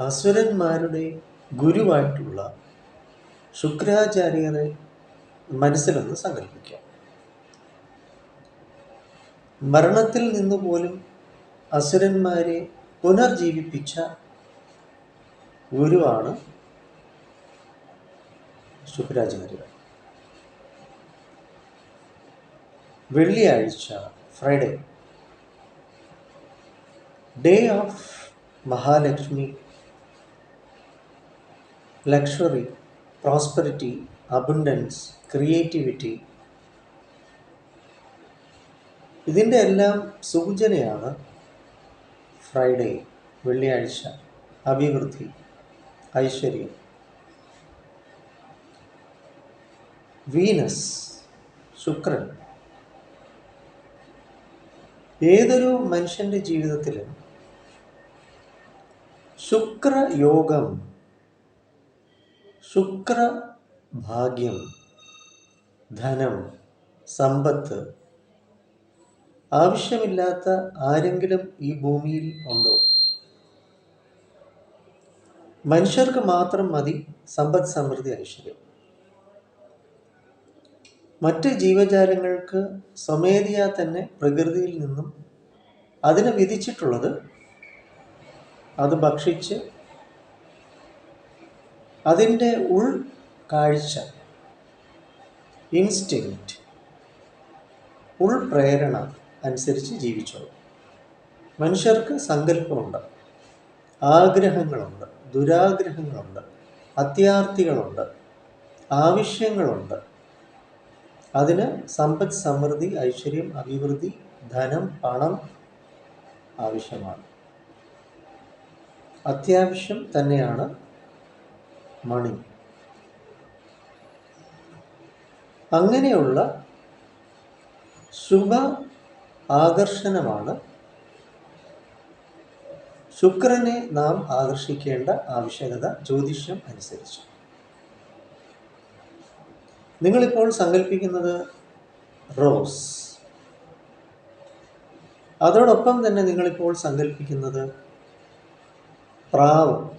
അസുരന്മാരുടെ ഗുരുവായിട്ടുള്ള ശുക്രാചാര്യരെ മനസ്സിലൊന്ന് സങ്കല്പിക്കാം. മരണത്തിൽ നിന്ന് പോലും അസുരന്മാരെ പുനർജീവിപ്പിച്ച ഗുരുവാണ് ശുക്രാചാര്യർ. വെള്ളിയാഴ്ച Friday. Day of Mahalakshmi luxury prosperity abundance creativity ഇതിന്റെ എല്ലാം സൂചനയാണ് ഫ്രൈഡേ വെള്ളിയാഴ്ച അഭിവൃദ്ധി ഐശ്വര്യം. വീനസ് ശുക്രൻ. ഏതൊരു മനുഷ്യന്റെ ജീവിതത്തിലും ശുക്രയോഗം ശുക്രഭാഗ്യം ധനം സമ്പത്ത് ആവശ്യമില്ലാത്ത ആരെങ്കിലും ഈ ഭൂമിയിൽ ഉണ്ടോ? മനുഷ്യർക്ക് മാത്രം മതി സമ്പത്ത് സമൃദ്ധി ഐശ്വര്യം. മറ്റ് ജീവജാലങ്ങൾക്ക് സ്വമേധയാ തന്നെ പ്രകൃതിയിൽ നിന്നും അതിനെ വിധിച്ചിട്ടുള്ളത് അത് ഭക്ഷിച്ച് അതിന്റെ ഉൾ കാഴ്ച ഇൻസ്റ്റിങ്ക്റ്റ് ഉൾപ്രേരണ അനുസരിച്ച് ജീവിച്ചോളൂ. മനുഷ്യർക്ക് സങ്കല്പമുണ്ട് ആഗ്രഹങ്ങളുണ്ട് ദുരാഗ്രഹങ്ങളുണ്ട് അത്യാർത്ഥികളുണ്ട് ആവശ്യങ്ങളുണ്ട്. അതിന് സമ്പദ് സമൃദ്ധി ഐശ്വര്യം അഭിവൃദ്ധി ധനം പണം ആവശ്യമാണ്. അത്യാവശ്യം തന്നെയാണ് മണി. അങ്ങനെയുള്ള ശുഭ ആകർഷണമാണ് ശുക്രനെ നാം ആകർഷിക്കേണ്ട ആവശ്യകത ജ്യോതിഷം അനുസരിച്ച്. നിങ്ങളിപ്പോൾ സങ്കല്പിക്കുന്നത് റോസ്. അതോടൊപ്പം തന്നെ നിങ്ങളിപ്പോൾ സങ്കല്പിക്കുന്നത് പ്രാവ്.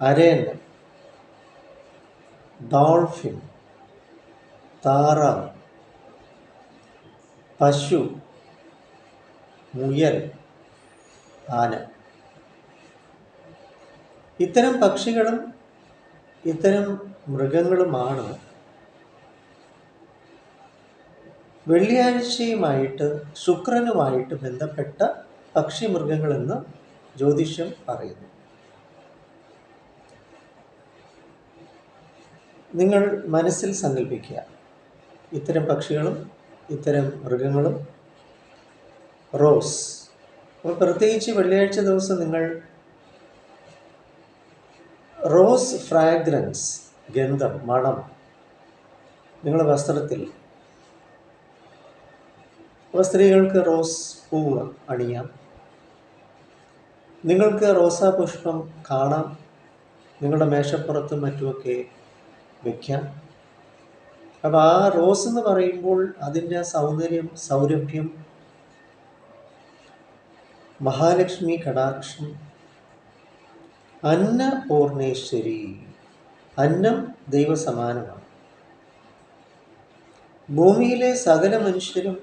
അരയൻ ഡോൾഫിൻ താറാവ് പശു മുയൽ ആന. ഇത്തരം പക്ഷികളും ഇത്തരം മൃഗങ്ങളുമാണ് വെള്ളിയാഴ്ചയുമായിട്ട് ശുക്രനുമായിട്ട് ബന്ധപ്പെട്ട പക്ഷി മൃഗങ്ങളെന്ന് ജ്യോതിഷം പറയുന്നു. നിങ്ങൾ മനസ്സിൽ സങ്കല്പിക്കുക ഇത്തരം പക്ഷികളും ഇത്തരം മൃഗങ്ങളും റോസ്. അപ്പോൾ പ്രത്യേകിച്ച് വെള്ളിയാഴ്ച ദിവസം നിങ്ങൾ റോസ് ഫ്രാഗ്രൻസ് ഗന്ധം മണം നിങ്ങളുടെ വസ്ത്രത്തിൽ. സ്ത്രീകൾക്ക് റോസ് പൂവ് അണിയാം. നിങ്ങൾക്ക് റോസാ പുഷ്പം കാണാം. നിങ്ങളുടെ മേശപ്പുറത്തും മറ്റുമൊക്കെ വയ്ക്കാം അപ്പോൾ ആ റോസ് എന്ന് പറയുമ്പോൾ അതിന്റെ ആ സൗന്ദര്യം സൗരഭ്യം മഹാലക്ഷ്മി കടാക്ഷം അന്നപൂർണേശ്വരി അന്നം ദൈവസമാനമാണ്. ഭൂമിയിലെ സകല മനുഷ്യരും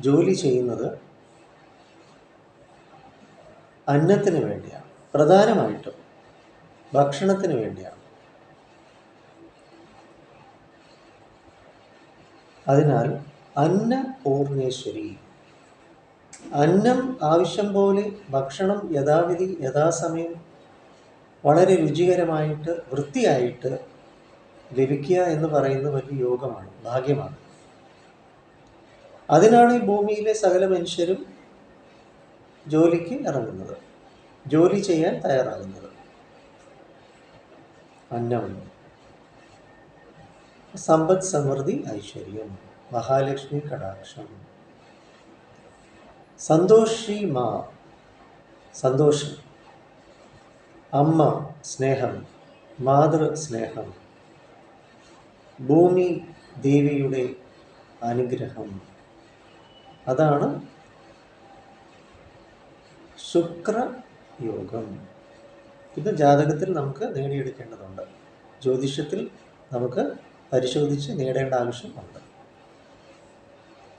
ജോലി ചെയ്യുന്നത് അന്നത്തിന് വേണ്ടിയാണ്. പ്രധാനമായിട്ടും ഭക്ഷണത്തിന് വേണ്ടിയാണ്. അതിനാൽ അന്ന പൂർണേശ്വരി അന്നം ആവശ്യം പോലെ ഭക്ഷണം യഥാവിധി യഥാസമയം വളരെ രുചികരമായിട്ട് വൃത്തിയായിട്ട് ലഭിക്കുക എന്ന് പറയുന്ന വലിയ യോഗമാണ് ഭാഗ്യമാണ്. അതിനാണ് ഈ ഭൂമിയിലെ സകല മനുഷ്യരും ജോലിക്ക് ഇറങ്ങുന്നത് ജോലി ചെയ്യാൻ തയ്യാറാകുന്നത്. അന്നം. സമ്പദ് സമൃദ്ധി ഐശ്വര്യം. മഹാലക്ഷ്മി കടാക്ഷം. സന്തോഷി മാ. സന്തോഷം. അമ്മ സ്നേഹം. മാതൃ സ്നേഹം. ഭൂമി ദേവിയുടെ അനുഗ്രഹം. അതാണ് ശുക്രയോഗം ഇത് ജാതകത്തിൽ നമുക്ക് നേടിയെടുക്കേണ്ടതുണ്ട്. ജ്യോതിഷത്തിൽ നമുക്ക് പരിശോധിച്ച് നേടേണ്ട ആവശ്യമുണ്ട്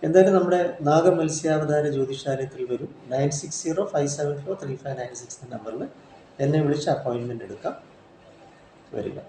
എന്തായാലും നമ്മുടെ നാഗമത്സ്യാവതാര ജ്യോതിഷാലയത്തിൽ വരും. Nine six zero five seven four three five nine six നമ്പറിൽ എന്നെ വിളിച്ച് അപ്പോയിൻമെന്റ് എടുക്കാം. വരിക.